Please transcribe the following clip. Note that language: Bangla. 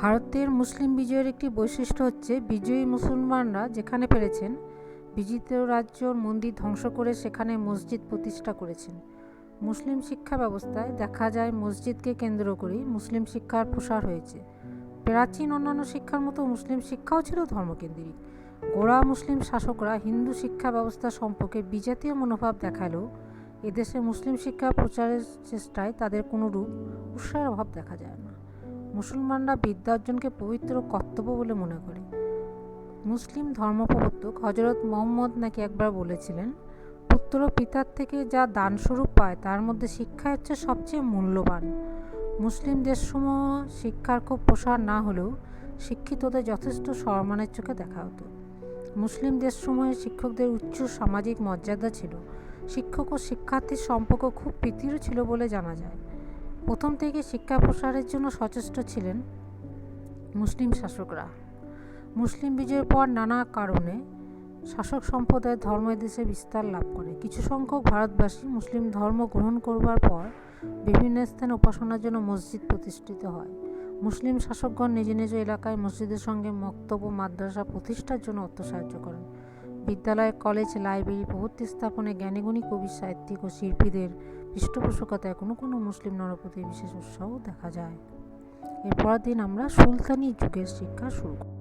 ভারতের মুসলিম বিজয়ের একটি বৈশিষ্ট্য হচ্ছে বিজয়ী মুসলমানরা যেখানে পেরেছেন, বিজিত রাজ্যর মন্দির ধ্বংস করে সেখানে মসজিদ প্রতিষ্ঠা করেছেন। মুসলিম শিক্ষা ব্যবস্থায় দেখা যায় মসজিদকে কেন্দ্র করেই মুসলিম শিক্ষার প্রসার হয়েছে। প্রাচীন অন্যান্য শিক্ষার মতো মুসলিম শিক্ষাও ছিল ধর্মকেন্দ্রিক। গোড়া মুসলিম শাসকরা হিন্দু শিক্ষা ব্যবস্থা সম্পর্কে বিজাতীয় মনোভাব দেখালেও এদেশে মুসলিম শিক্ষা প্রচারের চেষ্টায় তাদের কোনো রূপ উৎসাহের অভাব দেখা যায় না। মুসলমানরা বিদ্যা অর্জনকে পবিত্র কর্তব্য বলে মনে করে। মুসলিম ধর্মপ্রবর্তক হজরত মোহাম্মদ নাকি একবার বলেছিলেন, পুত্র পিতার থেকে যা দানস্বরূপ পায়, তার মধ্যে শিক্ষা হচ্ছে সবচেয়ে মূল্যবান। মুসলিম দেশসমূহ শিক্ষার খুব প্রসার না হলেও শিক্ষিতদের যথেষ্ট সম্মানের চোখে দেখা হতো। মুসলিম দেশ দেশসমূহে শিক্ষকদের উচ্চ সামাজিক মর্যাদা ছিল। শিক্ষক ও শিক্ষার্থীর সম্পর্ক খুব প্রীতির ছিল বলে জানা যায়। প্রথম থেকে শিক্ষা প্রসারের জন্য সচেষ্ট ছিলেন মুসলিম শাসকরা। মুসলিম বিজয়ের পর নানা কারণে শাসক সম্প্রদায়ের ধর্ম দেশে বিস্তার লাভ করে। কিছু সংখ্যক ভারতবাসী মুসলিম ধর্ম গ্রহণ করবার পর বিভিন্ন স্থানে উপাসনার জন্য মসজিদ প্রতিষ্ঠিত হয়। মুসলিম শাসকগণ নিজ নিজ এলাকায় মসজিদের সঙ্গে মক্তব্য মাদ্রাসা প্রতিষ্ঠার জন্য অর্থ সাহায্য করেন। বিদ্যালয়, কলেজ, লাইব্রেরি প্রভৃতি স্থাপনে জ্ঞানীগুণী কবি, সাহিত্যিক ও শিল্পীদের পৃষ্ঠপোষকতায় কোনো কোনো মুসলিম নরপতির বিশেষ উৎসাহ দেখা যায়। এরপর দিন আমরা সুলতানি যুগের শিক্ষা শুরু করি